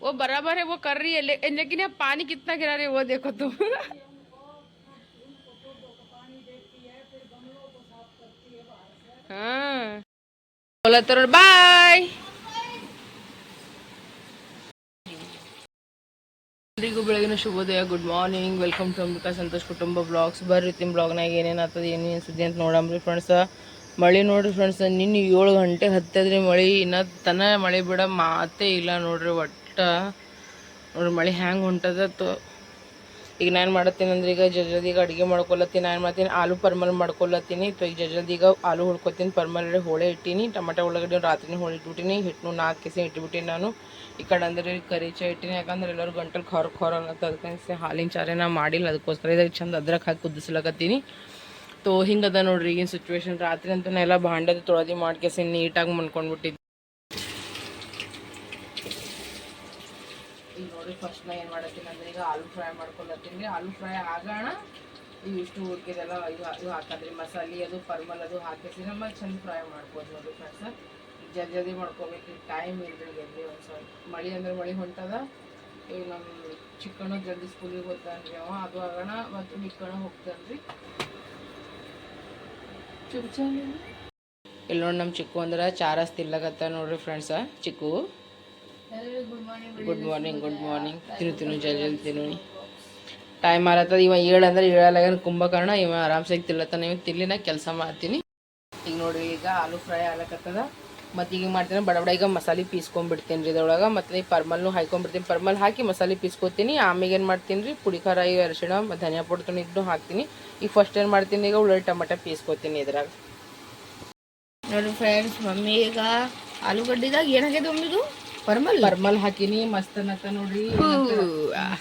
वो बराबर है वो कर रही है ले, लेकिन ये पानी कितना गिरा रही है वो देखो तुम हाँ बोला तो बाय ಎಲ್ರಿಗೂ ಬೆಳಗಿನ ಶುಭೋದಯ good morning welcome to Ambika Santosh ಕುಟುಂಬ ಬ್ಲಾಗ್ಸ್ ಬರ್ರಿ ತಿನ್ ಬ್ಲಾಗ್ನಾಗ ಏನೇನು ಆಗ್ತದೆ ಏನೇನು ಸುದ್ದಿ ಅಂತ ನೋಡಂಬ್ರಿ ಫ್ರೆಂಡ್ಸ ಮಳೆ ನೋಡ್ರಿ ಫ್ರೆಂಡ್ಸ್ ನಿನ್ನೆ ಏಳು ಗಂಟೆ ಹತ್ತದ್ರಿ ಮಳೆ ಇನ್ನ ತನ ಮಳೆ ಬಿಡ ಮಾತೇ ಇಲ್ಲ ನೋಡ್ರಿ ಒಟ್ಟ ನೋಡ್ರಿ ಮಳೆ ಹ್ಯಾಂಗೆ ಹೊಂಟದ ಈಗ ನಾನು ಮಾಡತ್ತೀನಿ ಅಂದ್ರೆ ಈಗ ಜಲ್ದಿ ಈಗ ಅಡುಗೆ ಮಾಡ್ಕೊಳತ್ತೀನಿ ನಾನು ಮಾಡ್ತೀನಿ ಆಲೂ ಪರ್ಮಲ್ ಮಾಡ್ಕೊಲತ್ತೀನಿ. ಈಗ ಜಲ್ದಿ ಈಗ ಆಲೂ ಹುಡ್ಕೊತೀನಿ ಪರ್ಮಲ್ ಹೋಳೆ ಇಟ್ಟೀನಿ, ಟಮಾಟ ಉಳ್ಳಾಗಡ್ಡಿ ರಾತ್ರಿನೇ ಹೋಳಿ ಇಟ್ಬಿಟ್ಟಿನಿ ಹಿಟ್ಟು ನಾಲ್ಕು ಕೆಸಿ ಇಟ್ಬಿಟ್ಟಿನಿ ನಾನು. ಈ ಕಡೆ ಅಂದ್ರೆ ಕರಿ ಚಾ ಇಟ್ಟಿನಿ, ಯಾಕಂದ್ರೆ ಎಲ್ಲರೂ ಗಂಟಲು ಖಾರ ಖಾರ ಅಂತ ಅದಕ್ಕೆ ಹಾಲಿನ ಚಾರೆ ನಾ ಮಾಡಿಲ್ಲ, ಅದಕ್ಕೋಸ್ಕರ ಇದಾಗ ಚಂದ ಅದ್ರಕ್ಕೆ ಹಾಕಿ ಕುದಿಸ್ಲಕತ್ತೀನಿ. ತೋ, ಹಿಂಗದ ನೋಡ್ರಿ ಈಗಿನ ಸಿಚುವೇಶನ್ ರಾತ್ರಿ ಅಂತ ಎಲ್ಲ ಭಾಂಡದ ತೊಳದಿ ಮಾಡ್ಕೇಸಿ ನೀಟಾಗಿ ಮನ್ಕೊಂಡ್ಬಿಟ್ಟಿದ್ದೆ ಈಗ ಫಸ್ಟ್ ನಾ ಏನು ಮಾಡತ್ತೀನಿ ಅಂದ್ರೆ ಈಗ ಆಲೂ ಫ್ರೈ ಮಾಡ್ಕೊಳತ್ತೀನಿ ಆಲೂ ಫ್ರೈ ಆಗೋಣ ಇವು ಇಷ್ಟು ಹುಡುಗಿದೆಲ್ಲ ಇವು ಇವು ಹಾಕದ್ರಿ ಮಸಾಲೆ ಅದು, ಪರ್ಮಲ್ ಅದು ಹಾಕಿಸಿ ನಮ್ಮ ಚಂದ ಫ್ರೈ ಮಾಡ್ಬೋದು ಅದು ಫ್ರೆಂಡ್ಸ ಜಲ್ದಿ ಜಲ್ದಿ ಮಾಡ್ಕೋಬೇಕು. ಟೈಮ್ ಇಲ್ರಿ ಎಲ್ಲಿ ಒಂದು ಸ್ವಲ್ಪ ಮಳೆ ಅಂದ್ರೆ ಮಳೆ ಹೊಂಟದ. ಈಗ ನಮ್ಮ ಚಿಕ್ಕಣ್ಣ ಜಲ್ದಿ ಸ್ಕೂಲಿಗೆ ಹೋಗ್ತಾನ್ರಿ ಅವ. ಅದು ಆಗೋಣ ಮತ್ತು ಮಿಕ್ಕಣ ಹೋಗ್ತಾನ್ರಿ. ಇಲ್ಲಿ ನೋಡಿ ನಮ್ಮ ಚಿಕ್ಕು ಅಂದ್ರೆ ಚಾರಸ್ ತಿಲ್ಲಗತ್ತ ನೋಡ್ರಿ ಫ್ರೆಂಡ್ಸ ಚಿಕ್ಕು. ಗುಡ್ ಮಾರ್ನಿಂಗ್ ಗುಡ್ ಮಾರ್ನಿಂಗ್ ತಿನ್ನು ತಿನ್ನು ಜಲ್ ಜಲ್ದಿ ತಿನ್ನು. ಟೈಮ್ ಆಲತ್ತದ ಇವ ಏಳಂದ್ರೆ ಏಳಲಾಗನ್ ಕುಂಭಕರ್ಣ, ಇವ ಆರಾಮ್ಸಾಗಿ ತಿನ್ಲತ್ತಾನ ಇವ ತಿಲ್ಲಿನ ಕೆಲಸ ಮಾಡ್ತೀನಿ. ಈಗ ನೋಡ್ರಿ ಈಗ ಆಲೂ ಫ್ರೈ ಆಗ್ಲಕತ್ತದ. ಮತ್ತು ಈಗ ಮಾಡ್ತೀನಿ, ಬಡ ಬಡ ಈಗ ಮಸಾಲೆ ಪೀಸ್ಕೊಂಡ್ಬಿಡ್ತೀನಿ ರೀ ಇದ್ರೊಳಗೆ. ಮತ್ತು ಈ ಪರ್ಮಲ್ನು ಹಾಕೊಂಡ್ಬಿಡ್ತೀನಿ ಪರ್ಮಲ್ ಹಾಕಿ ಮಸಾಲೆ ಪೀಸ್ಕೊತೀನಿ. ಆಮೇಲೆ ಏನು ಮಾಡ್ತೀನಿ ರೀ ಪುಡಿ ಖಾರ, ಈ ಅರಿಶಿಣ ಧನಿಯಾ ಪುಡಿ ಇದ್ದು ಹಾಕ್ತೀನಿ. ಈಗ ಫಸ್ಟ್ ಏನು ಮಾಡ್ತೀನಿ, ಈಗ ಉಳ್ಳಿ ಟೊಮೆಟೊ ಪೀಸ್ಕೊತೀನಿ ಇದ್ರಾಗ. ನೋಡಿ ಫ್ರೆಂಡ್ಸ್ ಮಮ್ಮಿ ಈಗ ಆಲೂಗಡ್ಡಿದಾಗ ಏನಾಗಿದೆ ಮಮ್ಮಿದು? ಪರ್ಮಲ್? ಪರ್ಮಲ್ ಹಾಕಿನಿ ಮಸ್ತ್ ಅನ್ನತ್ತ ನೋಡ್ರಿ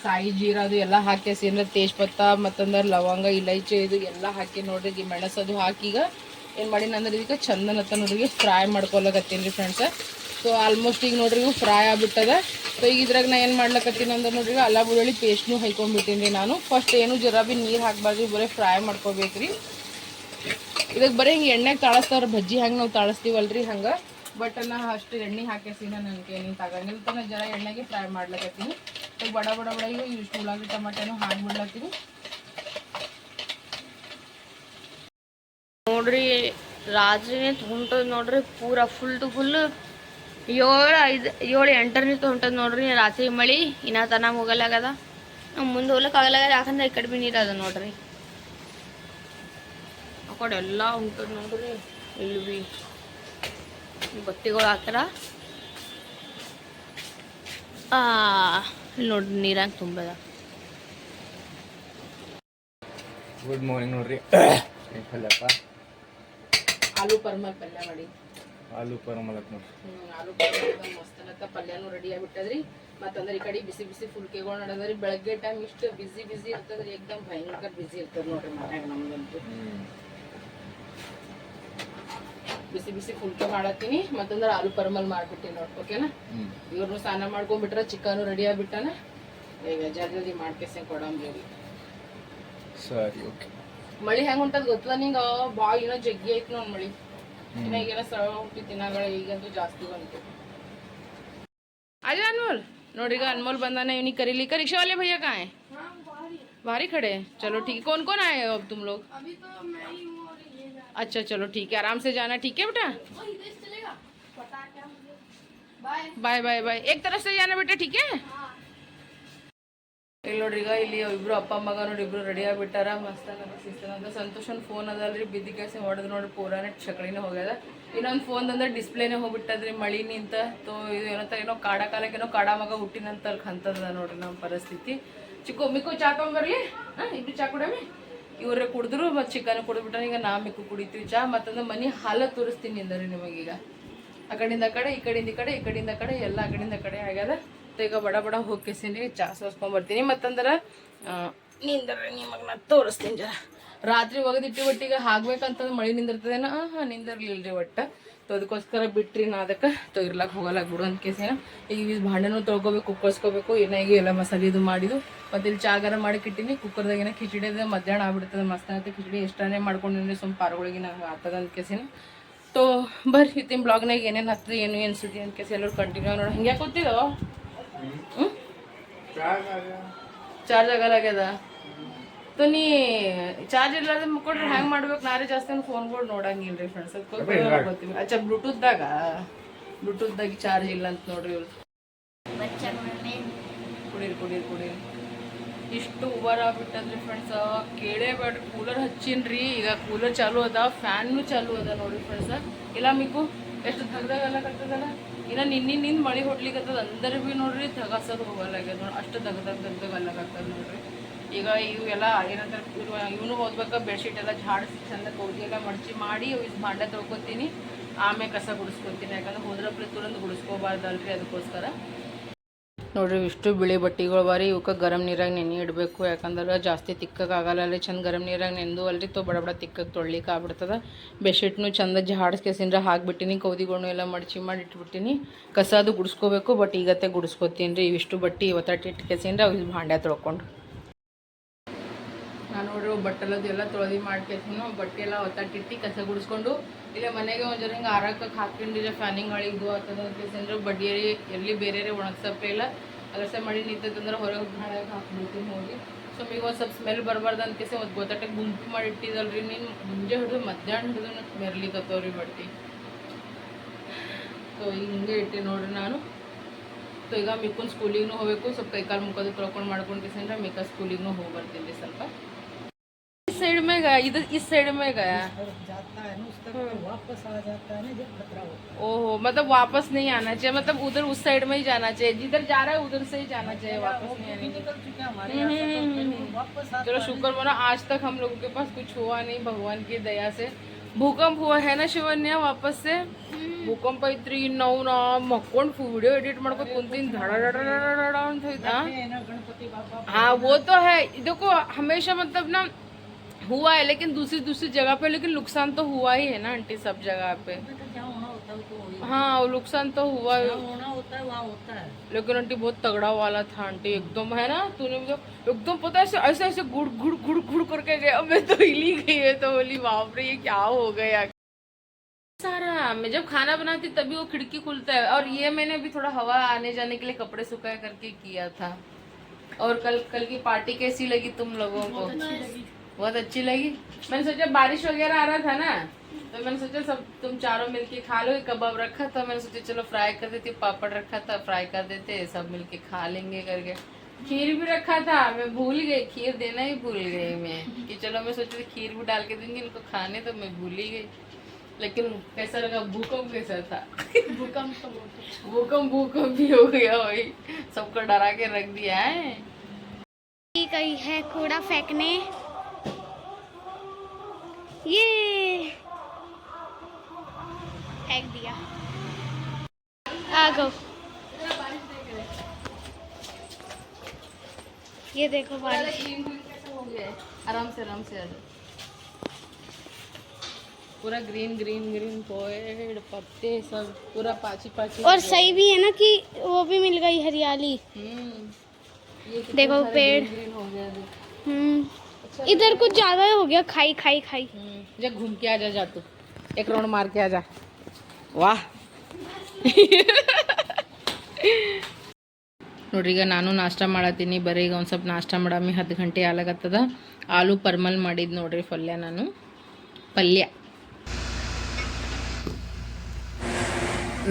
ಸಾಯಿ ಜೀರಾ ಅದು ಎಲ್ಲ ಹಾಕೇಸಿ ಅಂದ್ರೆ ತೇಜ್ಪತ್ತ ಮತ್ತಂದ್ರ ಲವಂಗ ಇಲೈಚಿ ಇದು ಎಲ್ಲಾ ಹಾಕಿ ನೋಡ್ರಿ ಈ ಮೆಣಸು ಅದು ಹಾಕಿ ಈಗ ಏನು ಮಾಡೀನಿ ಅಂದ್ರೆ ಇದಕ್ಕೆ ಚಂದನತ್ತ ನೋಡ್ರಿ ಫ್ರೈ ಮಾಡ್ಕೊಳಕತ್ತೀನಿ ರೀ ಫ್ರೆಂಡ್ಸ್ ಸೊ ಆಲ್ಮೋಸ್ಟ್ ಈಗ ನೋಡ್ರಿ ಇವು ಫ್ರೈ ಆಗ್ಬಿಟ್ಟದ. ಸೊ ಈಗ ಇದ್ರಾಗ ನಾ ಏನು ಮಾಡ್ಲಕತ್ತೀನಿ ಅಂದ್ರೆ ನೋಡ್ರಿ ಅಲ್ಲ ಬೆಳ್ಳುಳ್ಳಿ ಪೇಸ್ಟ್ನು ಹಾಕೊಂಡ್ಬಿಟ್ಟಿನಿ ರೀ ನಾನು. ಫಸ್ಟ್ ಏನು ಜರ ಬಿ ನೀರು ಹಾಕ್ಬಾರ್ದು ಬರೀ ಫ್ರೈ ಮಾಡ್ಕೋಬೇಕ್ರಿ. ಇದಕ್ಕೆ ಬರೀ ಹಿಂಗೆ ಎಣ್ಣೆಗೆ ತಾಳಸ್ತಾವ್ರ ಬಜ್ಜಿ ಹೆಂಗೆ ನಾವು ತಾಳಸ್ತೀವಲ್ರಿ ಹಂಗೆ? ಬಟ್ ನಾ ಅಷ್ಟು ಎಣ್ಣೆ ಹಾಕಿಸಿ ನನಗೆ ಏನು ತಗೊಂಡಿಲ್ಲ ತನ ಜರ ಎಣ್ಣೆಗೆ ಫ್ರೈ ಮಾಡ್ಲಕತ್ತೀನಿ. ಸೊ ಬಡ ಬಡ ಬಡ ಇವು ಇಷ್ಟು ಉಳ್ಳಾಗಡ್ಡಿ, ಟಮಾಟೆನೂ ಹಾಕ್ಬಿಡ್ಲತ್ತೀನಿ ನೋಡ್ರಿ, ರಾತ್ರಿನೇ ಹೊಂಟದ ನೋಡ್ರಿ, ಪೂರ ಫುಲ್ ಟು ಫುಲ್ ಏಳು ಐದು ಏಳು ಎಂಟರನೇ ಹೊಂಟದ ನೋಡ್ರಿ, ರಾತ್ರಿ ಮಳಿ, ಇನ್ನ ತನ ಹೋಗಲಾಗದ ನಾವು ಮುಂದೆ ಹೋಗ್ಲಕ್ಕೆ ಆಗಲಾಗದ, ಯಾಕಂದ್ರೆ ಈ ಕಡಿಮೆ ನೀರು ಅದ ನೋಡ್ರಿ. ಆ ಕಡೆ ಎಲ್ಲ ಉಂಟದ ನೋಡ್ರಿ ಇಲ್ಲಿ ಬಿ ಬತ್ತಿಗಳು ಹಾಕ್ಯಾರ. ಆ ಇಲ್ಲಿ ನೋಡಿ ನೀರಾಗ ತುಂಬದ ಗುಡ್ ಮಾರ್ನಿಂಗ್ ನೋಡ್ರಿ. ಪಲ್ಯಪ್ಪ? ಆಲೂ ಪರ್ಮಲ್ ಪಲ್ಯ ಮಾಡಿ. ಆಲೂ ಪರಮಲಕ್ ನೋಡ್ರಿ. ಹ್ಮ್, ಆಲೂ ಪರ್ಮಲ್ ಮಸ್ತ್ ಅನ್ನತ್ತ ಪಲ್ಯನೂ ರೆಡಿ ಆಗಿಬಿಟ್ಟದ್ರಿ. ಮತ್ತಂದ್ರೆ ಈ ಕಡೆ ಬಿಸಿ ಬಿಸಿ ಫುಲ್ಕೆಗಳು ನಡೆದ್ರಿ ಬೆಳಗ್ಗೆ ಟೈಮ್ ಇಷ್ಟು ಬಿಸಿ ಬಿಸಿ ಇರ್ತದ್ರಿ. ಏಕ್ದಮ್ ಭಯಂಕರ ಬಿಸಿ ಇರ್ತದ ನೋಡ್ರಿ ಮನ್ಯಾಗ ನಮ್ದಂತೂ. ಬಿಸಿ ಬಿಸಿ ಫುಲ್ಕೆ ಮಾಡತ್ತೀನಿ ಮತ್ತಂದ್ರೆ ಆಲೂ ಪರ್ಮಲ್ ಮಾಡ್ಬಿಟ್ಟಿನಿ ನೋಡಿ ಓಕೆನಾ ಹ್ಮ್ ಇವ್ರನ್ನು ಸ್ನಾನ ಮಾಡ್ಕೊಂಡ್ಬಿಟ್ರೆ ಚಿಕನ್ ರೆಡಿ ಆಗ್ಬಿಟ್ಟಾನ ಈಗ ಜಲ್ದಿ ಜಲ್ದಿ ಮಾಡ್ಕೇಸಿ ಕೊಡಂಬ್ರಿ ಅವ್ರಿಗೆ. ಸರಿ ಓಕೆ ಮಳಿ ಹೆಂಗ್ ಹೊಂಟದ್ ಗೊತ್ತದ ನಿಂಗ ಬಾ ಏನೋ ಜಗ್ಗಿ ಐತಿ ನೋಡ್ ಮಳಿ ಇನ್ನ ಈಗೇನೋ ಸಳ ಹುಟ್ಟಿ ದಿನಗಳ ಈಗಂತೂ ಜಾಸ್ತಿ ಬಂತು ಅದೇ ಅನ್ಮೋಲ್ ನೋಡ್ರಿ ಈಗ अनमोल ಬಂದಾನೆ इवनिंग करीली का रिक्शा वाले भैया कहाँ है बाहर ही खड़े हैं चलो ठीक है कौन कौन आए हो अब तुम लोग अच्छा चलो ठीक है आराम से जाना ठीक है बेटा बाय बाय बाय एक तरफ से जाना बेटा ठीक है ಇಲ್ಲಿ ನೋಡ್ರಿ ಈಗ ಇಲ್ಲಿ ಇಬ್ರು ಅಪ್ಪ ಮಗ ನೋಡಿ ಇಬ್ರು ರೆಡಿ ಆಗ್ಬಿಟ್ಟಾರ ಮಸ್ತ್ ಶಿಸ್ತನಂತ ಸಂತೋಷನ್ ಫೋನ್ ಅದಲ್ರಿ ಬಿದ್ದಿ ಕೆಲಸ ಹೊಡೆದು ನೋಡಿ ಪೂರಾನೇ ಚಕಡಿನೇ ಹೋಗ್ಯದ ಇನ್ನೊಂದು ಫೋನ್ ಅಂದ್ರೆ ಡಿಸ್ಪ್ಲೇನೇ ಹೋಗ್ಬಿಟ್ಟದ್ರಿ ಮಳಿ ನಿಂತ ತೋ ಇದು ಏನಂತ ಏನೋ ಕಾಡ ಕಾಲಕ್ಕೆ ಏನೋ ಕಾಡ ಮಗ ಹುಟ್ಟಿನಂತ ಅಂತದ ನೋಡ್ರಿ ನಮ್ಮ ಪರಿಸ್ಥಿತಿ ಚಿಕ್ಕು ಮಿಕ್ಕು ಚಾ ತಗೊಂಬರ್ಲಿ ಹಾಂ ಇಬ್ರು ಚಾ ಕುಡಮಿ ಇವ್ರೆ ಕುಡಿದ್ರು ಮತ್ತು ಚಿಕನ್ ಕುಡಿದ್ಬಿಟ್ರೆ ಈಗ ನಾ ಮಿಕ್ಕು ಕುಡಿತೀವಿ, ಚಾ ಮತ್ತಂದ್ರೆ ಮನೆ ಹಾಲ ತೋರಿಸ್ತೀನಿ ಅಂದರಿ ನಿಮಗೀಗ ಆ ಕಡೆಯಿಂದ ಕಡೆ, ಈ ಕಡೆಯಿಂದ ಕಡೆ, ಈ ಕಡೆಯಿಂದ ಕಡೆ, ಎಲ್ಲ ಆ ಕಡೆಯಿಂದ ಕಡೆ ಆಗ್ಯದ. ಈಗ ಬಡ ಬಡ ಹೋಗ್ಕೇಸಿನಿ, ಚಾ ಸೋಸ್ಕೊಂಡ್ಬರ್ತೀನಿ ಮತ್ತಂದ್ರೆ ನಿಂದ್ರೆ ನಿಮಗೆ ನಾ ತೋರಿಸ್ತೀನಿ ಜರ. ರಾತ್ರಿ ಒಗದಿಟ್ಟು ಒಟ್ಟಿಗೆ ಹಾಕ್ಬೇಕಂತಂದ್ರೆ ಮಳೆ ನಿಂದಿರ್ತದೇನ ಹಾಂ ನಿಂದಿರ್ಲಿಲ್ರಿ ಒಟ್ಟು. ಅದಕ್ಕೋಸ್ಕರ ಬಿಟ್ರಿ ನಾ ಅದಕ್ಕೆ. ತೊಗಿರ್ಲಾಕ್ ಹೋಗಲ್ಲ ಬಿಡು ಅಂತ ಕೇಸಿನ ಈಗ ಈ ಭಾಂಡೆನೂ ತೊಳ್ಕೊಬೇಕು ಕುಕ್ಕರ್ಸ್ಕೋಬೇಕು ಏನಾಗಿ ಎಲ್ಲ ಮಸಾಲೆ ಇದು ಮಾಡಿದ್ದು. ಮತ್ತು ಇಲ್ಲಿ ಚಾಗಾರ ಮಾಡಿ ಕಿಟ್ಟಿನಿ ಕುಕ್ಕರ್ದಾಗ ಏನೋ ಖಿಚಡಿ ಅದ ಮಧ್ಯಾಹ್ನ ಆಗ್ಬಿಡ್ತದೆ ಮಸ್ತ್ ಆಗುತ್ತೆ ಖಿಚಡಿ ಎಷ್ಟೇ ಮಾಡ್ಕೊಂಡಿನಿ ಸುಮ್ಮ ಪಾರ್ಗಳಿಗೆ ನಂಗೆ ಆಗ್ತದೆ ಅಂತ ಕೇಸಿನ ತೋ ಬರ್ರಿ ಇತ್ತಿನ ಬ್ಲಾಗ್ನಾಗ ಏನೇನು ಹತ್ತದ ಏನು ಏನು ಸುದ್ದಿ ಅಂತ ಕೇಸಿ ಎಲ್ಲರೂ ಕಂಟಿನ್ಯೂ ನೋಡಿ. ಹಿಂಗೆ ಕೂತಿದ್ದೋ ಹ್ಞೂ ಚಾರ್ಜ್ ಆಗಲಾಗ್ಯದ ತೋ ನೀ ಚಾರ್ಜ್ ಇರ್ಲಾರ್ದ ಮುಕ್ಕೊಂಡ್ರೆ ಹ್ಯಾಂಗ್ ಮಾಡ್ಬೇಕು? ನಾರೇ ಜಾಸ್ತಿ ಫೋನ್ಗಳು ನೋಡಂಗಿಲ್ರಿ ಫ್ರೆಂಡ್ಸ್ ಅಚ್ಚಾ ಬ್ಲೂಟೂತ್ ದಾಗ ಬ್ಲೂಟೂತ್ದಾಗ? ಬ್ಲೂಟೂತ್ದಾಗ ಚಾರ್ಜ್ ಇಲ್ಲ ಅಂತ ನೋಡ್ರಿ ಇವ್ರು. ಕುಡೀರಿ ಕುಡೀರಿ ಕುಡೀರಿ. ಇಷ್ಟು ಓವರ್ ಆಗ್ಬಿಟ್ಟದ್ರಿ ಫ್ರೆಂಡ್ಸ್ ಕೇಳೇ ಬೇಡ್ರಿ. ಕೂಲರ್ ಹಚ್ಚಿನ್ರಿ. ಈಗ ಕೂಲರ್ ಚಾಲು ಅದ ಫ್ಯಾನು ಚಾಲು ಅದ ನೋಡ್ರಿ ಫ್ರೆಂಡ್ಸ್ ಇಲ್ಲ ಮಿಕ್ಕು ಎಷ್ಟು ಧಗದಾಗ ಕಟ್ಟದಲ್ಲ ಇನ್ನ ನಿನ್ನ ನಿಂದ ಮಳೆ ಹೊಡ್ಲಿಕ್ಕೆ ಅಂದ್ರೆ ಭೀ ನೋಡ್ರಿ ಹೋಗಲ್ಲ ಹೋಗಲ್ಲಾಗ್ಯದ ನೋಡಿ ಅಷ್ಟು ತಗದಾಗ ತಗದಾಗ ಅಲ್ಲಾಗತ್ತದ ನೋಡ್ರಿ. ಈಗ ಇವು ಎಲ್ಲ ಏನಂತಾರೆ ಇವನು ಓದ್ಬೇಕು ಬೆಡ್ಶೀಟ್ ಎಲ್ಲ ಝಾಡಿಸಿ ಚಂದ ಕೌದಿ ಎಲ್ಲ ಮಡಚಿ ಮಾಡಿ ಇದು ಭಾಂಡೆ ತೊಳ್ಕೊತೀನಿ. ಆಮೇಲೆ ಕಸ ಗುಡಿಸ್ಕೊತೀನಿ. ಯಾಕಂದ್ರೆ ಹೋದ್ರಪ್ಲೆ ತುರಂದು ಗುಡಿಸ್ಕೋಬಾರ್ದಲ್ರಿ ಅದಕ್ಕೋಸ್ಕರ ನೋಡ್ರಿ, ಇಷ್ಟು ಬಿಳಿ ಬಟ್ಟೆಗಳು ಬಾರಿ ಇವಕ್ಕೆ ಗರಂ ನೀರಾಗ ನೆನೆ ಇಡಬೇಕು. ಯಾಕಂದ್ರೆ ಜಾಸ್ತಿ ತಿಕ್ಕಕ್ಕೆ ಆಗಲ್ಲ ಅಲ್ಲಿ ಚಂದ ಗರಂ ನೀರಾಗ ನೆಂದು ಅಲ್ರಿ, ತೊ ಬಡ ಬಡ ತಿಕ್ಕಕ್ಕೆ ತೊಳ್ಲಿಕ್ಕೆ ಆಗ್ಬಿಡ್ತದ. ಬೆಡ್ಶೀಟ್ನು ಚಂದ ಜಾಡಿಸ್ಕೆಸಿಂದ್ರ ಹಾಕ್ಬಿಟ್ಟಿನಿ ಕೌದಿಗಳ್ನು ಎಲ್ಲ ಮಡಚಿ ಮಾಡಿ ಇಟ್ಬಿಟ್ಟಿನಿ. ಕಸ ಅದು ಗುಡಿಸ್ಕೋಬೇಕು ಬಟ್ ಈಗತ್ತೆ ಗುಡಿಸ್ಕೊತೀನಿ ರೀ. ಇವಿಷ್ಟು ಬಟ್ಟೆ ಇವತ್ತು ಇಟ್ಕೆಸಿಂದ್ರ ಅವು ಭಾಂಡೆ ತೊಳ್ಕೊಂಡು ಬಟ್ಟೆಲ್ಲದು ಎಲ್ಲ ತೊಳೆದು ಮಾಡ್ಕೊತೀನಿ. ಬಟ್ಟೆ ಎಲ್ಲ ಒತ್ತಾಟಿಟ್ಟು ಕಸ ಗುಡಿಸ್ಕೊಂಡು ಇಲ್ಲೇ ಮನೆಗೆ ಒಂದು ಜರ ಹಿಂಗೆ ಆರಕ್ಕೆ ಹಾಕೊಂಡಿಲ್ಲ ಫ್ಯಾನಿಂಗ್ ಗಾಳಿಗೆ ಆಗ್ತದ ಅಂತಂದ್ರೆ ಬಡ್ಡಿ ಎಲ್ಲಿ ಬೇರೆ ಒಣಗ್ಸಪ್ಪೇ ಇಲ್ಲ. ಅಗಸ ಮಳಿ ನಿಂತಂದ್ರೆ ಹೊರಗೆ ಹಾಳಾಗಿ ಹಾಕ್ಬಿಡ್ತೀನಿ ಹೋಗಿ. ಸೊ ಈಗ ಒಂದು ಸ್ವಲ್ಪ ಸ್ಮೆಲ್ ಬರಬಾರ್ದು ಅಂತ ಕೇಸಿ ಒಂದು ಗೊತ್ತಾಟಕ್ಕೆ ಗುಂಪು ಮಾಡಿ ಇಟ್ಟಿದಲ್ರಿ ನೀನು ಮುಂಜೆ ಹಿಡಿದು ಮಧ್ಯಾಹ್ನ ಹಿಡಿದು ಮೆರ್ಲಿಕತ್ತವ್ರಿ ಬಟ್ಟೆ ಸೊ ಈಗ ಹಿಂಗೆ ಇಟ್ಟೆ ನೋಡ್ರಿ ನಾನು. ಸೊ ಈಗ ಮಿಕ್ಕುನ್ ಸ್ಕೂಲಿಗೂ ಹೋಗಬೇಕು. ಸ್ವಲ್ಪ ಕೈಕಾಲು ಮುಖದ ತೊಳ್ಕೊಂಡು ಮಾಡ್ಕೊಂಡು ಕೇಸಂದ್ರೆ ಮಿಕ್ಕ ಸ್ಕೂಲಿಗೂ ಹೋಗಿ ಬರ್ತೀನಿ ಸ್ವಲ್ಪ. इस साइड में गया इधर इस साइड में गया ओहो मतलब वापस नहीं आना चाहिए मतलब उधर उस साइड में ही जाना चाहिए जिधर जा रहा है उधर से ही जाना चाहिए वापस नहीं आने चाहिए। चलो शुक्र मना आज तक हम लोगों के पास कुछ हुआ नहीं भगवान की दया से ಭೂಕಂಪ हुआ है ना ಶಿವನ್ಯ ವಾಪಸ್ से ಭೂಕಂಪ ಐತ್ರಿ ನಾವು ನಾ ಮಕ್ಕೊಂಡು ವಿಡಿಯೋ ಎಡಿಟ್ ಮಾಡ್ಕೊಂಡು ಕುಂತೀನಿ ಧಡ ಧಡ ಧಡ ಧಡ ಅಂತ ಹೋಯ್ತಾ हाँ वो तो है देखो हमेशा मतलब ना हुआ है लेकिन दूसरी दूसरी जगह पे लेकिन नुकसान तो हुआ ही है ना आंटी सब जगह पे। हाँ नुकसान तो हुआ होना होता है होता है। लेकिन आंटी बहुत तगड़ा वाला था आंटी एकदम है ना? तूने मुझे एकदम पता है ऐसे ऐसे ऐसे गुड़ गुड़ गुड़ गुड़ करके गया मैं तो हिली गई है तो बोली बाप रे ये क्या हो गया? सारा मैं जब खाना बनाती तभी वो खिड़की खुलता है। और ये मैंने अभी थोड़ा हवा आने जाने के लिए कपड़े सुखाया करके किया था। और कल कल की पार्टी कैसी लगी तुम लोगों को? बहुत अच्छी लगी। मैंने सोचा बारिश वगैरह आ रहा था ना तो मैंने सोचा सब तुम चारों मिलके खा लो कबाब रखा था, मैंने सोचा चलो फ्राई कर देती, पापड़ रखा था फ्राई कर देते, सब मिलके खा लेंगे करके। खीर भी रखा था, मैं भूल गई, खीर देना ही भूल गई मैं, कि चलो मैं सोची खीर भी डाल के दूँगी, इनको खाने तो मैं भूल ही गई। लेकिन कैसा लगा, भूकंप कैसा था? भूकंप भूकंप भूकंप भी हो गया, वही। सबको डरा के रख दिया है। गई है कूड़ा फेंकने। ये। फेंक दिया। आ गो। ये देखो बारिश। आराम से आराम से आ पूरा ग्रीन ग्रीन ग्रीन पेड़ पत्ते सब पूरा पाची पाची और सही भी है ना कि वो भी मिल गई हरियाली। हम्म। देखो पेड़। ग्रीन हो गया। हम्म। इधर कुछ ज़्यादा हो गया खाई खाई खाई। हम्म, जा घूम के आ जा जा तू एक राउंड मार के आ जा ವಾಹ್ ನೋಡ್ರಿ ಈಗ ನಾನು ನಾಷ್ಟ ಮಾಡತ್ತೀನಿ ಬರೀ ಈಗ ಒಂದು ಸ್ವಲ್ಪ ನಾಷ್ಟ ಮಾಡಮ್ಮಿ ಹತ್ತು ಗಂಟೆ ಆಲಾಗತ್ತದ ಆಲೂ ಪರ್ಮಲ್ ಮಾಡಿದ್ದು ನೋಡ್ರಿ ಪಲ್ಯ ನಾನು ಪಲ್ಯ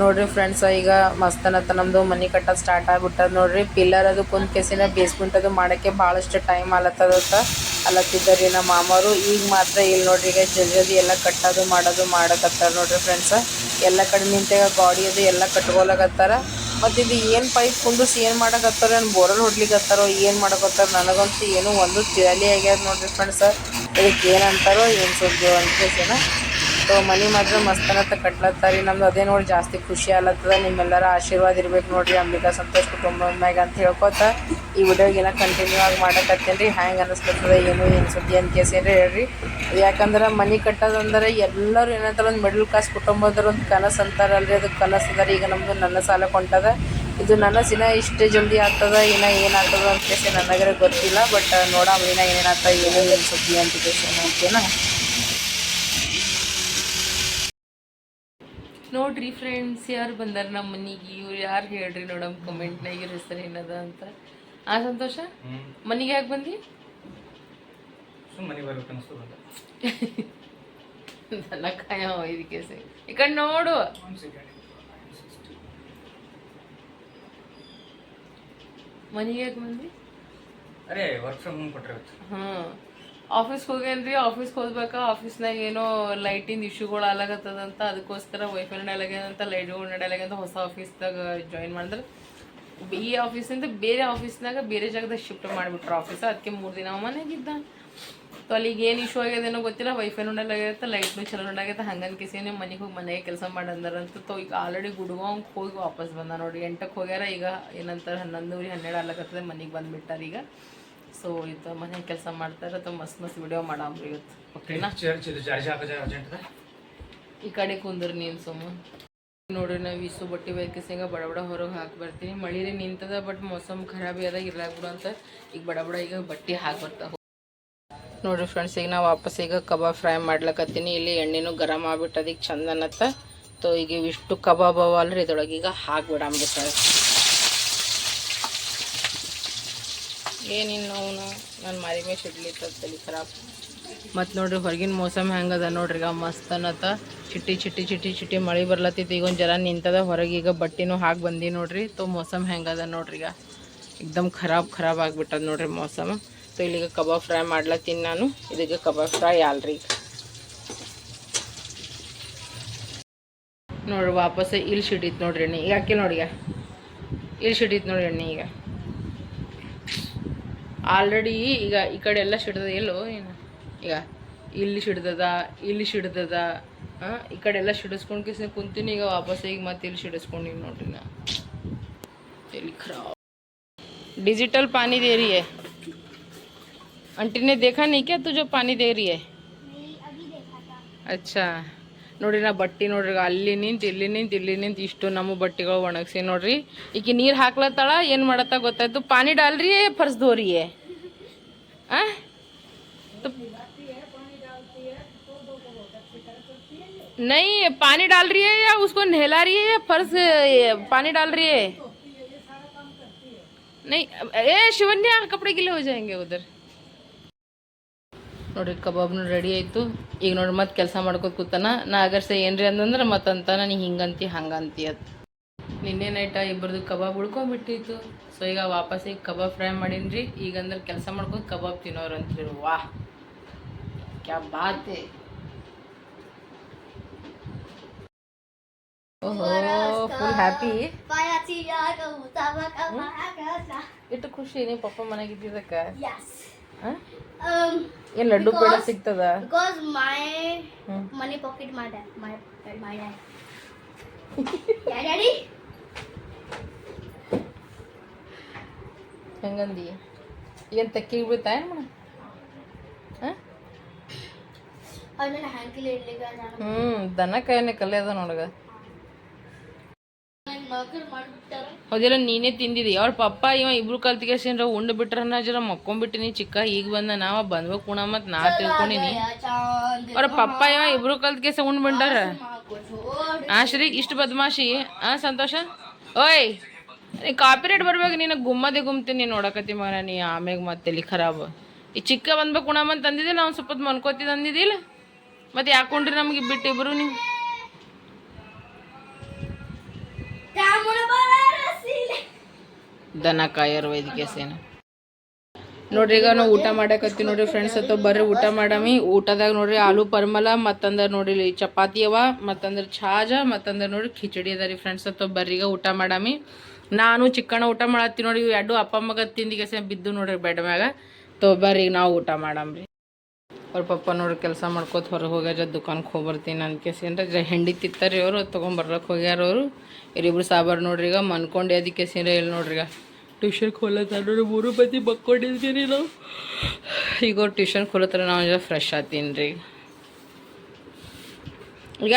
ನೋಡ್ರಿ ಫ್ರೆಂಡ್ಸ್ ಈಗ ಮಸ್ತನತ್ತ ನಮ್ದು ಮನೆ ಕಟ್ಟೋದು ಸ್ಟಾರ್ಟ್ ಆಗ್ಬಿಟ್ಟದ ನೋಡ್ರಿ ಪಿಲ್ಲರ್ ಅದು ಕುಂತ್ ಕೆಸಿನ ಬೇಸ್ಮೆಂಟ್ ಅದು ಮಾಡಕ್ಕೆ ಭಾಳಷ್ಟು ಟೈಮ್ ಆಲತ್ತದತ್ತ ಅಲ್ಲತ್ತಿದ್ದರಿ ನಮ್ಮ ಮಾಮರು ಈಗ ಮಾತ್ರ ಇಲ್ಲಿ ನೋಡ್ರಿ, ಈಗ ಜಲ್ದಿ ಜಲ್ದಿ ಎಲ್ಲ ಕಟ್ಟೋದು, ಮಾಡೋದು, ಮಾಡಕತ್ತಾರ ನೋಡ್ರಿ ಫ್ರೆಂಡ್ಸ್ ಎಲ್ಲ ಕಡೆ ನಿಂತಾಗ ಗಾಡಿ ಅದು ಎಲ್ಲ ಕಟ್ಕೊಳಕತ್ತಾರ. ಮತ್ತು ಇದು ಏನು ಪೈಪ್ ಕುಂದಿಸಿ ಏನು ಮಾಡಕತ್ತಾರ, ಏನು ಬೋರಲ್ ಹೊಡ್ಲಿಕತ್ತಾರೋ, ಏನು ಮಾಡಕತ್ತಾರ, ನನಗಂತೂ ಏನೂ ಒಂದು ತಿಳಲಿ ಆಗ್ಯದ ನೋಡ್ರಿ ಫ್ರೆಂಡ್ಸ್ ಇದಕ್ಕೆ ಏನಂತಾರೋ, ಏನು ಸುದ್ದಿ ಅಂತ ಸೊ ಮನಿ ಮಾತ್ರ ಮಸ್ತನತ್ತ ಕಟ್ಲತ್ತಾರಿ ನಮ್ದು ಅದೇ ನೋಡಿ ಜಾಸ್ತಿ ಖುಷಿ ಆಲತ್ತದ ನಿಮ್ಮೆಲ್ಲರ ಆಶೀರ್ವಾದ ಇರ್ಬೇಕು ನೋಡ್ರಿ. ಅಂಬಿಕಾ ಸಂತೋಷ್ ಕುಟುಂಬ ಮ್ಯಾಗ ಅಂತ ಹೇಳ್ಕೊತ ಈ ವಿಡಿಯೋಗಿನ ಕಂಟಿನ್ಯೂ ಆಗಿ ಮಾಡಕತ್ತೇನ್ರಿ. ಹ್ಯಾಂಗೆ ಅನಿಸ್ಲತ್ತದ ಏನು ಏನು ಸುದ್ದಿ ಅಂತ ಏನ್ರಿ ಹೇಳ್ರಿ. ಯಾಕಂದ್ರೆ ಮನೆ ಕಟ್ಟೋದಂದ್ರೆ ಎಲ್ಲರೂ ಏನಂತಾರೆ ಒಂದು ಮಿಡಲ್ ಕ್ಲಾಸ್ ಕುಟುಂಬದವ್ರು ಒಂದು ಕನಸು ಅಂತಾರಲ್ರಿ. ಅದು ಕನಸು ಅದ ಈಗ ನಮ್ದು ನನ್ನ ಸಾಲ ಕೊಂಟದ. ಇದು ನನಸಿನ ಇಷ್ಟೇ ಜಲ್ದಿ ಆಗ್ತದ, ಇನ್ನ ಏನಾಗ್ತದ ಅಂತ ಕೇಸಿ ನನಗರೆ ಗೊತ್ತಿಲ್ಲ. ಬಟ್ ನೋಡೋಣ ಇನ್ನ ಏನಾಗ್ತದೆ, ಏನು ಏನು ಸುದ್ದಿ ಅಂತ ಕೇಸಿ ಓಕೆನಾ ನೋಡ್ರಿ ಫ್ರೆಂಡ್ಸ್ ಯಾರು ಬಂದಾರ ನಮ್ಮ ಮನಿಗೆ? ಇವ್ರು ಯಾರು ಹೇಳ್ರಿ ನೋಡಮ್ ಕಮೆಂಟ್ನಾಗ ಇವ್ರ ಹೆಸರು ಏನದ ಅಂತ. ಆ ಸಂತೋಷ? ಮನಿಗೆ ಯಾಕೆ ಬಂದಿ ಇದಕ್ಕೆ ಈ ಕಡೆ ನೋಡು. ಮನಿಗೆ ಯಾಕೆ ಬಂದಿ ಅರೇ ವರ್ಕ್ ಫ್ರಮ್ ಹೋಮ್ ಕೊಟ್ರೆ ಇವತ್ತು ಹಾಂ ಆಫೀಸ್ಗೆ ಹೋಗೇನ್ರಿ? ಆಫೀಸ್ಗೆ ಹೋಗ್ಬೇಕಾ? ಆಫೀಸ್ನಾಗ ಏನೋ ಲೈಟಿಂದ ಇಶ್ಯೂಗಳು ಆಲಾಗತ್ತದಂತ ಅದಕ್ಕೋಸ್ಕರ ವೈಫೈ ಲೈಟ್ ಲೈಟ್ಗಳು ನಡಲಾಗ್ಯಂತ ಹೊಸ ಆಫೀಸ್ದಾಗ ಜಾಯಿನ್ ಮಾಡಿದ್ರೆ. ಈ ಆಫೀಸಿಂದ ಬೇರೆ ಆಫೀಸ್ನಾಗ ಬೇರೆ ಜಾಗದಾಗ ಶಿಫ್ಟ್ ಮಾಡಿಬಿಟ್ರು ಆಫೀಸ್ ಅದಕ್ಕೆ ಮೂರು ದಿನ ಮನೆಗಿದ್ದ ಸೊ ಅಲ್ಲಿಗೆ ಏನು ಇಶ್ಯೂ ಆಗ್ಯದೇನೋ ಗೊತ್ತಿಲ್ಲ. ವೈಫೈ ಲೈಟ್ ಲೈಟ್ನು ಚಲೋ ನಡಾಗತ್ತೆ ಹಂಗನ್ ಕಿಸಿನೇ ಮನೆಗೆ ಹೋಗಿ ಮನೆಗೆ ಕೆಲಸ ಮಾಡಂದಾರಂತ ತೋ ಈಗ ಆಲ್ರೆಡಿ ಗುಡ್ಗಾಂವ್ ಹೋಗಿ ವಾಪಸ್ ಬಂದ ನೋಡಿ ಎಂಟಕ್ಕೆ ಹೋಗ್ಯಾರ, ಈಗ ಏನಂತಾರೆ, ಹನ್ನೊಂದೂರಿ ಹನ್ನೆರಡು ಆಗ್ಲಕತ್ತದೆ ಮನೆಗೆ ಬಂದ್ಬಿಟ್ಟಾರ ಈಗ. ಸೊ ಇದು ಮನೆ ಕೆಲಸ ಮಾಡ್ತಾರೆ ಅಥವಾ ಮಸ್ತ್ ಮಸ್ತ್ ವಿಡಿಯೋ ಮಾಡಾಮ್ರಿ ಇವತ್ತು. ಓಕೆನಾ ಈ ಕಡೆ ಕುಂದ್ರ ನೀನು ಸುಮ್ಮ ನೋಡ್ರಿ ನಾವು ಇಸು ಬಟ್ಟೆ ಬೇಕಿಸಂಗ ಬಡ ಬಡ ಹೊರಗೆ ಹಾಕಿ ಬರ್ತೀನಿ. ಮಳಿರಿ ನಿಂತದ ಬಟ್ ಮೌಸಮ್ ಖರಾಬಿ ಅದ ಇರ್ಲಾಕ್ ಬಿಡು ಅಂತ. ಈಗ ಬಡ ಬಡ ಈಗ ಬಟ್ಟೆ ಹಾಕಿ ಬರ್ತಾ ನೋಡ್ರಿ ಫ್ರೆಂಡ್ಸ್ ಈಗ ನಾವು ವಾಪಸ್ ಈಗ ಕಬಾಬ್ ಫ್ರೈ ಮಾಡ್ಲಕತ್ತೀನಿ. ಇಲ್ಲಿ ಎಣ್ಣೆನೂ ಗರಮ್ ಆಗ್ಬಿಟ್ಟದ ಅದಕ್ಕೆ ಚಂದ ಅನ್ನತ್ತ ತೋ ಈಗ ಇವಿಷ್ಟು ಕಬಾಬ್ ಅವ ಅಲ್ರಿ ಇದ್ರೊಳಗೆ ಈಗ ಹಾಕ್ಬಿಡಾಮ್ರಿ ಫ್ರೆಂಡ್ಸ್ ಏನಿನ್ನು ಅವನು. ನನ್ನ ಮಾರಿ ಮೇಲೆ ಸಿಡ್ಲಿತ್ತ ತಲೆ ಖರಾಬ್. ಮತ್ತು ನೋಡ್ರಿ ಹೊರಗಿನ ಮೌಸಮ್ ಹೆಂಗದ ನೋಡ್ರಿ ಈಗ ಮಸ್ತ್ ಅನ್ನತ್ತ. ಚಿಟ್ಟಿ ಚಿಟ್ಟಿ ಚಿಟ್ಟಿ ಚಿಟ್ಟಿ ಮಳೆ ಬರ್ಲತ್ತಿತ್ತು. ಈಗ ಒಂದು ಜರ ನಿಂತದ, ಹೊರಗೆ ಈಗ ಬಟ್ಟಿನೂ ಹಾಕಿ ಬಂದಿ ನೋಡ್ರಿ. ತೋ ಮೌಸಮ್ ಹೆಂಗದ ನೋಡ್ರಿ ಈಗ. ಎಕ್ದಮ್ ಖರಾಬ್ ಖರಾಬ್ ಆಗಿಬಿಟ್ಟದ ನೋಡ್ರಿ ಮೋಸಮ್. ಸೊ ಇಲ್ಲಿಗ ಕಬಾಬ್ ಫ್ರೈ ಮಾಡ್ಲತ್ತೀನಿ ನಾನು. ಇದಕ್ಕೆ ಕಬಾಬ್ ಫ್ರೈ ಆಲ್ರಿ ನೋಡ್ರಿ ವಾಪಸ್ ಇಲ್ಲಿ ಸಿಡಿತ್ ನೋಡ್ರಿ ಎಣ್ಣೆ. ಈಗ ಹಾಕಿ ನೋಡಿ ಈಗ. ಇಲ್ಲಿ ಸಿಡಿತ್ ನೋಡ್ರಿ ಎಣ್ಣೆ ಈಗ. ಆಲ್ರೆಡಿ ಈಗ ಈ ಕಡೆ ಎಲ್ಲ ಸಿಡ್ದದ ಎಲ್ಲೋ ಏನು ಈಗ ಇಲ್ಲಿ ಸಿಡ್ದದ ಇಲ್ಲಿ ಸಿಡ್ದದ ಆ, ಈ ಕಡೆ ಎಲ್ಲ ಸಿಡಿಸ್ಕೊಂಡು ಕಿಸ್ ಕುಂತೀನಿ ಈಗ ವಾಪಸ್ ಈಗ ಮತ್ತೆ ಇಲ್ಲಿ ಸಿಡಿಸ್ಕೊಂಡಿನಿ ನೋಡ್ರಿ ನಾ ಎಲ್ಲಿ ಖರಾಬ್ डिजिटल पानी दे रही है आंटी ने देखा नहीं क्या तू जो पानी दे रही है अच्छा ನೋಡ್ರಿ ನಾ ಬಟ್ಟೆ ನೋಡ್ರಿ ಈಗ ಅಲ್ಲಿ ನಿಂತು ಇಲ್ಲಿ ನಿಂತು ಇಲ್ಲಿ ನಿಂತು ಇಷ್ಟು ನಮ್ಮ ಬಟ್ಟೆಗಳು ಒಣಗಿಸಿ ನೋಡ್ರಿ ಈಕೆ ನೀರು ಹಾಕ್ಲತ್ತಾಳ ಏನು ಮಾಡತ್ತ ಗೊತ್ತಾಯ್ತು ಪಾನಿ ಡಾಲ್ರಿ ಫರ್ಸ್ ಧೋರಿ ಆ तो नहीं पानी डाल रही है या उसको नहला रही है या फर्श ये, पानी डाल रही है नहीं ए शिवन्या कपड़े गिले हो जाएंगे उधर ನೋಡ್ರಿ ಕಬಾಬ್ನು ರೆಡಿ ಆಯಿತು ಈಗ ನೋಡಿ ಮತ್ತೆ ಕೆಲಸ ಮಾಡ್ಕೊತ ಕೂತಾನ. ನಾ ಅಗರ್ಸೆ ಏನ್ರಿ ಅಂತಂದ್ರೆ ಮತ್ತೆ ಅಂತಾನ ನೀ ಹಿಂಗಂತಿ ಹಂಗಂತಿ ಅದು ನಿನ್ನೆ ನೈಟ ಇಬ್ಬರದು ಕಬಾಬ್ ಉಳ್ಕೊಂಬಿಟ್ಟಿತ್ತು. ಸೊ ಈಗ ವಾಪಸ್ ಈಗ ಕಬಾಬ್ ಫ್ರೈ ಮಾಡೀನಿ ಈಗ ಅಂದ್ರೆ ಕೆಲಸ ಮಾಡ್ಕೊಂಡು ಕಬಾಬ್ ತಿನ್ನೋರು ಅಂತೀರಿ ವಾಹ್. ಕ್ಯಾ ಬಾತ್ ಓಹೋ ಫುಲ್ ಹ್ಯಾಪಿ ಎಷ್ಟು ಖುಷಿ ನೀವು ಪಪ್ಪ ಮನೆಗಿದ್ದಿದ್ದಕ್ಕ ಏನು ಲಡ್ಡು ಪೇಡ ಸಿಗ್ತದ? Because my money pocket my dad my my dad daddy ಹೆಂಗಂದಿ? ಏನು ತಕ್ಕಿಗೆ ಬೀಳ್ತಾ ಏನು ಮೇಡಮ್ ಹಾಂ? ಹ್ಞೂ ದನ ಕೈಯನ್ನೇ ಕಲಿಯದ ನೋಡಗ. ಅದೆಲ್ಲ ನೀನೇ ತಿಂದಿದ್ದಿ. ಅವ್ರ ಪಪ್ಪ ಇವ ಇಬ್ರು ಕಲ್ತ್ಕೇಸಿನ್ರ ಉಂಡು ಬಿಟ್ರನ್ನ ಜರ ಮಕ್ಕೊಂಬಿಟ್ಟಿನಿ ಚಿಕ್ಕ ಈಗ ಬಂದ ನಾವ ಬಂದ್ವ ಕುಣ ಮತ್ ನಾ ತಿಳ್ಕೊಂಡಿನಿ. ಅವ್ರ ಪಪ್ಪ ಇವ ಇಬ್ರು ಕಲ್ತ್ಕೇಸ ಉಂಡ್ ಬಿಟ್ಟಾರ. ಶ್ರೀ ಇಷ್ಟು ಬದಮಾಶಿ. ಆ ಸಂತೋಷ? ಓಯ್ ನೀ ಕಾಪಿ ರೇಟ್ ಬರ್ಬೇಕು ನೀನು ಗುಮ್ಮದೆ ಗುಮ್ತೀನಿ ನೋಡಕತ್ತಿ ಮಾರ ನೀ ಆಮೇಗ ಮತ್ತೆ ಇಲ್ಲಿ ಖರಾಬ್. ಈ ಚಿಕ್ಕ ಬಂದ್ಬೇಕು ಉಣಮಂತ ತಂದಿದ್ದಿಲ್ಲ ಅವ್ನು ಸ್ವಲ್ಪ ಮನ್ಕೋತಿ ಅಂದಿದ್ದಿಲ್ಲ? ಮತ್ತೆ ಯಾಕೊಂಡ್ರಿ ನಮಗೆ ಬಿಟ್ಟಿಬ್ರು ನೀವು? ದನ ಕಾಯರ್ ವೈದ್ಯಕೀಯ ಸೇನೆ ನೋಡ್ರಿ, ಈಗ ನಾವು ಊಟ ಮಾಡಕತ್ತಿ ನೋಡ್ರಿ ಫ್ರೆಂಡ್ಸ್ ಅಥವಾ ಬರ್ರಿ ಊಟ ಮಾಡಮಿ. ಊಟದಾಗ ನೋಡ್ರಿ ಆಲೂ ಪರ್ಮಲ, ಮತ್ತಂದ್ರ ನೋಡ್ರಿ ಚಪಾತಿ ಅವ, ಮತ್ತಂದ್ರ ಛಾಜ ಮತ್ತಂದ್ರ ನೋಡ್ರಿ ಖಿಚಡಿ ಅದ ರೀ ಫ್ರೆಂಡ್ಸ್ ಅಥವಾ ಬರ್ರಿ ಈಗ ಊಟ ಮಾಡಮಿ. ನಾನು ಚಿಕ್ಕಣ್ಣ ಊಟ ಮಾಡತ್ತಿ ನೋಡಿ ಎರಡು ಅಪ್ಪ ಮಗ ತಿಂದಿಗೆ ಬಿದ್ದು ನೋಡ್ರಿ ಬೆಡ್ ಮ್ಯಾಗ. ತೋ ಬರ್ರಿ ನಾವು ಊಟ ಮಾಡಮ್ರಿ. ಅವ್ರ ಪಪ್ಪ ನೋಡ್ರಿ ಕೆಲಸ ಮಾಡ್ಕೋತ ಹೊರಗೆ ಹೋಗ್ಯಾರ ದುಕಾನ್ಗೆ ಹೋಗ್ಬರ್ತೀನಿ ಬರ್ತೀನಿ ಕೇಸೇನ್ರಿ ಹೆಂಡಿ ತಿತ್ತಾರಿ ಅವರು ತೊಗೊಂಬರ್ಲಕ್ಕೆ ಹೋಗ್ಯಾರ ಅವರು. ಇವರಿಬ್ರು ಸಾಬಾರು ನೋಡ್ರಿ ಈಗ ಮನ್ಕೊಂಡು ಅದಕ್ಕೆ ಸೀರೆ ಇಲ್ಲಿ ನೋಡ್ರಿ ಈಗ. ಟ್ಯೂಷನ್ ಖೋಲತ್ತಾರ ಮೂರು ಬದಿ ಬಕ್ಕೊಂಡಿರ್ತೀನಿ ನಾವು. ಈಗ ಅವ್ರು ಟ್ಯೂಷನ್ ಖೋಲತ್ತಾರ ನಾವು ಫ್ರೆಶ್ ಆತೀನಿ ರೀ. ಈಗ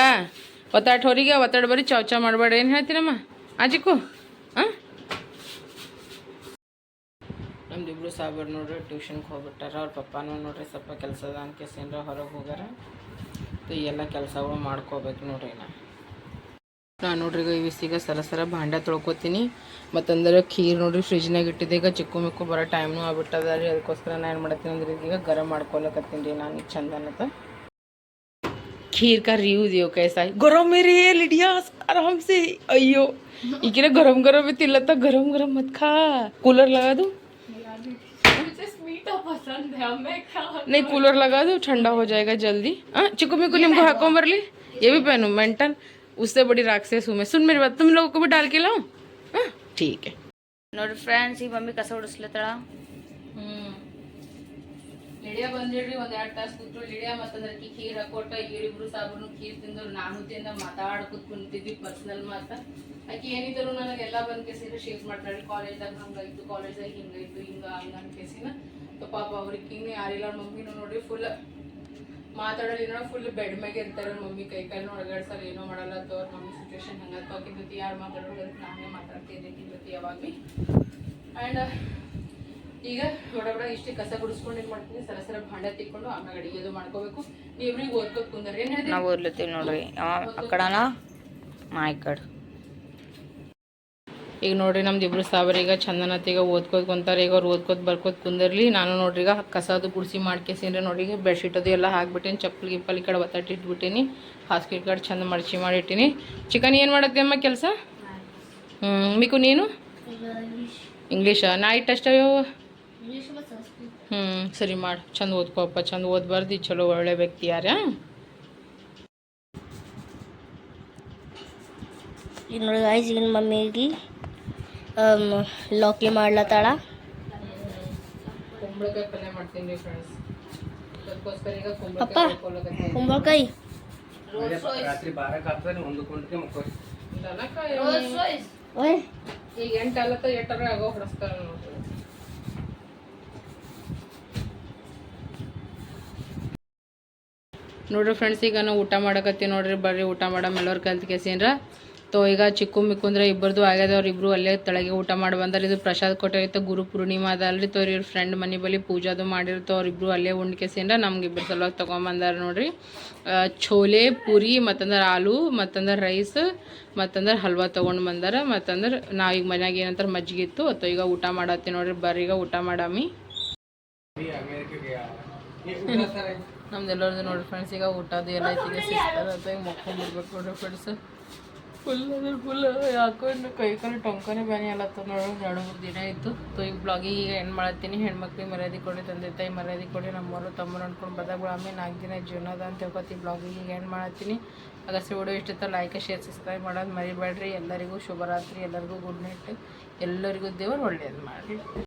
ಒತ್ತಾಟ ಹೊರಿಗೆ ಒತ್ತಾಡ ಬರೀ ಚೌಚಾ ಮಾಡಬೇಡ ಏನು ಹೇಳ್ತೀರಮ್ಮ ಆಜಿಕ್ಕು ಹಾಂ ನಮ್ದು ಇಬ್ರು ಸಾಬರ್ ನೋಡ್ರಿ ಟ್ಯೂಷನ್ಗೆ ಹೋಗ್ಬಿಟ್ಟಾರ ಅವ್ರ ಪಪ್ಪನೂ ನೋಡ್ರಿ ಸ್ವಲ್ಪ ಕೆಲಸ ಅದ ಅನ್ಕೇಸಿಂದ್ರ ಹೊರಗೆ ಹೋಗ್ಯಾರ. ಎಲ್ಲ ಕೆಲಸಗಳು ಮಾಡ್ಕೋಬೇಕು ನೋಡ್ರಿ ನಾ ನಾನು ನೋಡ್ರಿ ಈಗ ಇವಿಸ್ತೀಗ ಸಲ ಸಲ ಭಾಂಡ ತೊಳ್ಕೊತೀನಿ ಮತ್ತಂದ್ರೆ ಖೀರ್ ನೋಡ್ರಿ ಫ್ರಿಜ್ನಾಗ ಇಟ್ಟಿದ್ದೆ ಈಗ ಚಿಕ್ಕು ಮಿಕ್ಕು ಬರೋ ಟೈಮ್ನು ಆಗ್ಬಿಟ್ಟದ ರೀ ಅದಕ್ಕೋಸ್ಕರ ನಾನು ಏನು ಮಾಡತ್ತೀನಿ ಅಂದ್ರೆ ಈಗ ಗರಂ ಮಾಡ್ಕೊಳಕತ್ತೀನಿ ರೀ ನಾನು ಈಗ ಚಂದ ಅನ್ನತ್ತ खीर का रिव्यू दियो कैसा है गरम मेरे ये लिडिया आराम से अयो इकरे गरम गरम में तिलता गरम गरम मत खा कूलर लगा दो नहीं कूलर लगा दो ठंडा हो जाएगा जल्दी हाँ चिकू मिकू निम्को हाको मरली ये भी पहनू मेंटल उससे बड़ी राक्षस हूँ मैं सुन मेरी बात तुम लोगों को भी डाल के लाऊं हाँ ठीक है ನೋಡ್ರಿ ಫ್ರೆಂಡ್ಸ್ ಈ ಮಮ್ಮಿ ಕಸ ಹೊಡಿಸ್ಲತ್ತಾಳ ಲಿಡಿಯಾ ಬಂದಿಡ್ರಿ ಒಂದ್ ಎರಡ್ ತಾಸ್ ಕೂತ್ರು ಲಿಡಿಯಾ ಮತ್ತಂದ್ರ ಅಕ್ಕಿ ಖೀರ್ ಹಾಕೊಟ್ಟ ಇವರಿಬ್ರು ಸಾಬ್ರು ಖೀರ್ ತಿಂದ್ರು ನಾನು ತಿಂದ ಮಾತಾಡ್ಕೊತ್ ಕುಂತಿದ್ವಿ ಪರ್ಸನಲ್ ಮಾತ ಆಕಿ ಏನಿದ್ರು ನನಗೆಲ್ಲ ಬಂದ್ ಕೇಸಿನ ಶೇರ್ ಮಾಡ್ತಾಳೆ ಕಾಲೇಜ್ದಾಗ ಹಂಗಾಯ್ತು ಕಾಲೇಜ್ದಾಗ ಹಿಂಗಾಯ್ತು ಹಿಂಗ ಹಂಗ ಅಂತ ಕೇಸಿನ ಸೊ ಪಾಪ ಅವ್ರಿಗೆ ಹಿಂಗೆ ಯಾರಿಲ್ಲ ಮಮ್ಮಿನೂ ನೋಡ್ರಿ ಫುಲ್ ಮಾತಾಡೋದು ಫುಲ್ ಬೆಡ್ ಮ್ಯಾಗೆ ಇರ್ತಾರೆ, ಮಮ್ಮಿ ಕೈ ಕಾಲು ಸರ್ ಏನೋ ಮಾಡಲ್ಲ ಅಥವಾ ಮಮ್ಮಿ ಸಿಚುವೇಶನ್ ಹಂಗತ್ತು ಆಕಿನ ಯಾರು ಮಾತಾಡೋದು ನಾನೇ ಮಾತಾಡ್ತಿದ್ದೆ ಜೊತೆ ಯಾವಾಗ ಭೀ ಆ್ಯಂಡ್ ಈಗ ಬಡ ಇಷ್ಟೇ ಕಸ ಗುಡಿಸ್ಕೊಂಡು ಏನು ಮಾಡ್ತೀನಿ? ಸರ ಸರ ಭಾಂಡೆ ತಿಕ್ಕೊಂಡು ಆಮೇಲೆ ಅಡಿಗೆ ಅದು ಮಾಡ್ಕೋಬೇಕು. ನೀವ್ರಿಗೆ ಓದ್ಕೋ ಕುಂದ್ರೆ. ಏನು ನಾವು ಓದ್ಲತ್ತೀವಿ ನೋಡ್ರಿ. ಕಡೆ ಈಗ ನೋಡ್ರಿ ನಮ್ದು ಸಾವಿರ, ಈಗ ಚಂದನತ್ ಈಗ ಓದ್ಕೋತ್ ಕುಂತಾರೆ, ಈಗ ಅವ್ರು ಓದ್ಕೋತ ಬರ್ಕೋತ ಕುಂದರ್ಲಿ. ನಾನು ನೋಡ್ರಿ ಈಗ ಕಸದು ಗುಡಿಸಿ ಮಾಡ್ಕೇಸಿನ್ರಿ ನೋಡಿ ಈಗ ಬೆಡ್ಶೀಟ್ ಅದು ಎಲ್ಲ ಹಾಕ್ಬಿಟ್ಟಿನಿ, ಚಪ್ಪಲಿ ಗಿಪ್ಪಲಿ ಕಡೆ ಒತ್ತಟ್ಟು ಇಟ್ಬಿಟ್ಟೀನಿ ಹಾಸಿಗೆ ಕಡೆ ಚಂದ ಮಡಚಿ ಮಾಡಿಟ್ಟಿನಿ. ಚಿಕನ್ ಏನು ಮಾಡತ್ತೆ ಅಮ್ಮ ಕೆಲಸ? ಹ್ಞೂ ಮಿಕು ನೀನು? ಇಂಗ್ಲೀಷಾ ನೈಟ್ ಅಷ್ಟೇ ಹ್ಞೂ ಸರಿ ಮಾಡಿ. ಚಂದ ಓದ್ಕೋಪ್ಪ ಚಂದ ಓದ್ಬಾರ್ದು ಚಲೋ ಒಳ್ಳೆ ವ್ಯಕ್ತಿ ಯಾರ? ನೋಡಿ ಗಾಯ್ಸ್ ಮಮ್ಮಿಗೆ ಲೌಕಿ ಮಾಡ್ಲತ್ತಾಳ. ಕುಂಬಳಕಾಯಿ ಪಲ್ಯ ಮಾಡ್ತೀನಿ ರೀ ಫ್ರೆಂಡ್ಸ್ ಅದಕ್ಕೋಸ್ಕರ ಈಗ ಅಪ್ಪ. ಕುಂಬಳಕಾಯಿ. ಓಯ್. ಈಗ ಎಟ್ಟರ ಆಗೋ ನೋಡ್ರಿ. ಫ್ರೆಂಡ್ಸ್ ಈಗ ನಾವು ಊಟ ಮಾಡಕತ್ತೀವಿ ನೋಡ್ರಿ. ಬರ್ರಿ ಊಟ ಮಾಡೋ ಎಲ್ಲರ ಕಲ್ತ್ ಕೇಸಿನ್ರ. ತೋ ಈಗ ಚಿಕ್ಕು ಮಿಕ್ಕು ಅಂದ್ರೆ ಇಬ್ಬರದು ಆಗ್ಯದ. ಅವ್ರಿಬ್ರು ಅಲ್ಲೇ ತಳಗೆ ಊಟ ಮಾಡಿ ಬಂದಾರ. ಇದು ಪ್ರಸಾದ್ ಇತ್ತು ಗುರು ಪೂರ್ಣಿಮಾ ಅದಲ್ರಿ ತೋರಿ ಇವ್ರ ಫ್ರೆಂಡ್ ಮನೆ ಬಳಿ ಪೂಜಾದು ಮಾಡಿರ್ತಾವ ಅವ್ರಿಬ್ರು ಅಲ್ಲೇ ಉಂಡ್ಕೆಸಿಂದ ನಮ್ಗೆ ಇಬ್ಬರು ಸಲುವಾಗಿ ತಗೊಂಬಂದಾರ ನೋಡ್ರಿ. ಛೋಲೆ ಪೂರಿ ಮತ್ತಂದ್ರೆ ಆಲೂ ಮತ್ತಂದ್ರೆ ರೈಸ್ ಮತ್ತಂದ್ರೆ ಹಲ್ವಾ ತೊಗೊಂಡು ಬಂದಾರ. ಮತ್ತಂದ್ರೆ ಈಗ ಮನ್ಯಾಗ ಏನಂತಾರೆ ಮಜ್ಜಿಗೆ ಇತ್ತು. ಅಥವಾ ಈಗ ಊಟ ಮಾಡತ್ತಿ ನೋಡ್ರಿ. ಈಗ ಊಟ ಮಾಡಾಮಿ. ಅಮೇರಿಕೆಗೆ ಏ, ಊಟ ಸರ್ ನಮ್ದು ಎಲ್ಲರದು ನೋಡ್ರಿ ಫ್ರೆಂಡ್ಸ್ ಈಗ ಊಟದು ಎಲ್ಲ ಐತಿ ಸಿಸ್ಟರ್ ಅಥವಾ ಈಗ ಮಕ್ಕೊಂಡ್ಬಿಡ್ಬೇಕು ನೋಡ್ರಿ ಫ್ರೆಂಡ್ಸ್ ಫುಲ್ ಅಂದ್ರೆ ಫುಲ್ ಯಾಕೋ ಇನ್ನು ಕೈ ಕಾಲು ಟೊಂಕನೇ ಬ್ಯಾನಿ ಅಲ್ಲತ್ತ ನೋಡು, ಎರಡು ಮೂರು ದಿನ ಇತ್ತು ಸೊ ಈಗ ಬ್ಲಾಗಿಗೆ ಈಗ ಏನು ಮಾಡ್ತೀನಿ. ಹೆಣ್ಮಕ್ಳಿಗೆ ಮರ್ಯಾದೆ ಕೊಡಿ, ತಂದೆ ತಾಯಿ ಮರ್ಯಾದೆ ಕೊಡಿ, ನಮ್ಮವರು ತಮ್ಮರು ಅಂದ್ಕೊಂಡು ಬದಾಗ ಆಮೇಲೆ ನಾಲ್ಕು ದಿನ ಜೀವನ ಅದ ಅಂತ ಹೇಳ್ಕೊತಿ ಬ್ಲಾಗಿಗೆ ಈಗ ಏನು ಮಾಡ್ತೀನಿ. ಅಗಸ್ಟ್ರಿ ವಿಡಿಯೋ ಇಷ್ಟ ಲೈಕ್ ಶೇರ್ ಸಬ್ಸ್ಕ್ರೈಬ್ ಮಾಡೋದು ಮರಿಬೇಡ್ರಿ. ಎಲ್ಲರಿಗೂ ಶುಭರಾತ್ರಿ, ಎಲ್ಲರಿಗೂ ಗುಡ್ ನೈಟ್ ಎಲ್ಲರಿಗೂ ದೇವರು ಒಳ್ಳೇದು ಮಾಡಿ